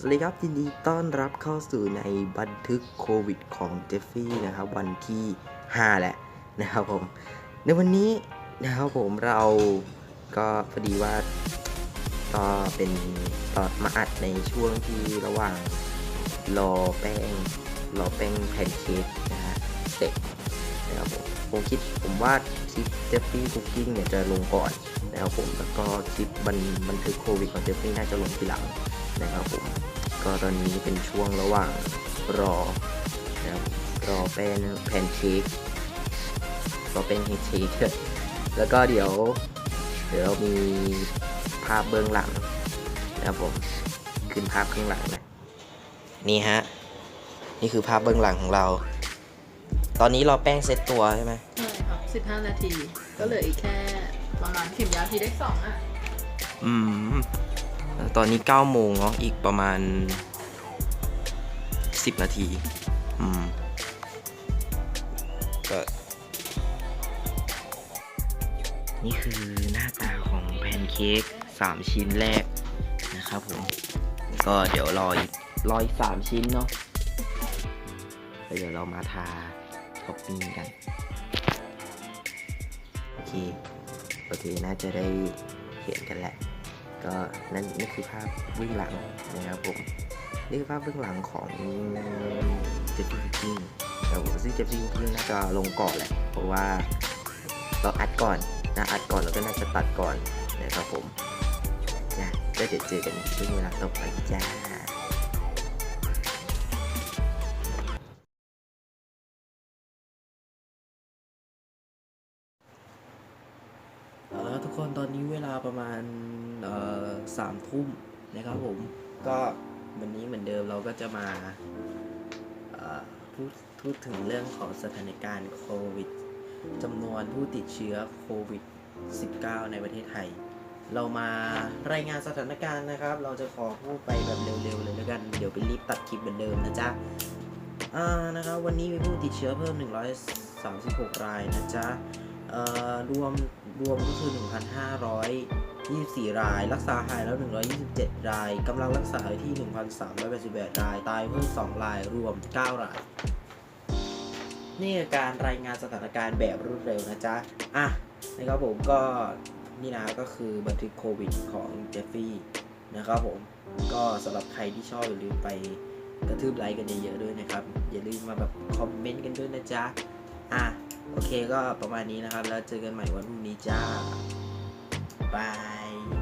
สวัสดีครับยินดีต้อนรับเข้าสู่ในบันทึกโควิดของเจฟฟี่นะครับ วันที่ 5 แหล้วนะครับผม ในวันนี้นะครับผมเราก็พอดีว่าก็เป็นตอนมาอัดในช่วงที่ระหว่างรอแป้งรอแป้งแพนเค้กนะฮะเสร็จนะครับผมผมคิดผมว่าคลิปเจฟฟี่คุกกิ้งเนี่ยจะลงก่อนนะครับผมแล้วก็คลิปบันบันทึกโควิดของเจฟฟี่น่าจะลงทีหลัง นะครับผมก็ตอนนี้เป็นช่วงระหว่างรอนะครับรอแป้งแพนเค้กรอแป้งแพนเค้กแล้วก็เดี๋ยว เดี๋ยวเรามีภาพเบื้องหลังนะครับผมขึ้นภาพข้างหลังนะนี่ฮะนี่คือภาพเบื้องหลังของเรา ตอนนี้รอแป้งเซตตัวใช่ไหมใช่ครับ15นาที ก็เหลืออีกแค่ประมาณเข็มยาวทีได้สองอะ อืม ตอนนี้9โมงเนาะอีกประมาณ 10 นาทีอืมก็นี่คือหน้าตาของแพนเค้ก3 ชิ้นแรกนะครับผม ก็เดี๋ยวรออีกรออีก3ชิ้นเนาะเดี๋ยวเรามาทาท็อปปิ้งกัน โอเค โอเค น่าจะได้เห็นกันแหละ ก็นั่นนี่คือภาพเบื้องหลังนะครับผมนี่คือภาพเบื้องหลังของเจฟฟี่คุกกิ้งแต่ผมซึ่งเจฟฟี่คิงน่าจะลงก่อนแหละเพราะว่าเราอัดก่อนนะอัดก่อนแล้วก็น่าจะตัดก่อนนะครับผมนะก็เดี๋ยวเจอกันช่วงเวลาต่อไปจ้า คนตอนนี้เวลาประมาณสามทุ่มนะครับผมก็วันนี้เหมือนเดิมเราก็จะมาพูดพูดถึงเรื่องของสถานการณ์โควิดจำนวนผู้ติดเชื้อโควิด -19 ในประเทศไทย เรามารายงานสถานการณ์นะครับ เราจะขอพูดไปแบบเร็วๆเลยแล้วกัน เดี๋ยวไปรีบตัดคลิปเหมือนเดิมนะจ๊ะอ่านะครับวันนี้มีผู้ติดเชื้อเพิ่ม 136 รายนะจ๊ะ รวมรวมก็คือ 1,524 ราย รักษาหายแล้ว 127 รายกำลังรักษาอยู่ที่ 1,381ราย ตายเพิ่ม 2 ราย รวม 9 ราย นี่คือการรายงานสถานการณ์แบบรวดเร็วนะจ๊ะ อะนะครับผมก็นี่นะก็คือบันทึกโควิดของเจฟฟี่นะครับผม ก็สำหรับใครที่ชอบอย่าลืมไปกระทืบไลค์กันเยอะๆด้วยนะครับ อย่าลืมมาแบบคอมเมนต์กันด้วยนะจ๊ะ อะ โอเคก็ประมาณนี้นะครับ แล้วเจอกันใหม่วันพรุ่งนี้จ้าบาย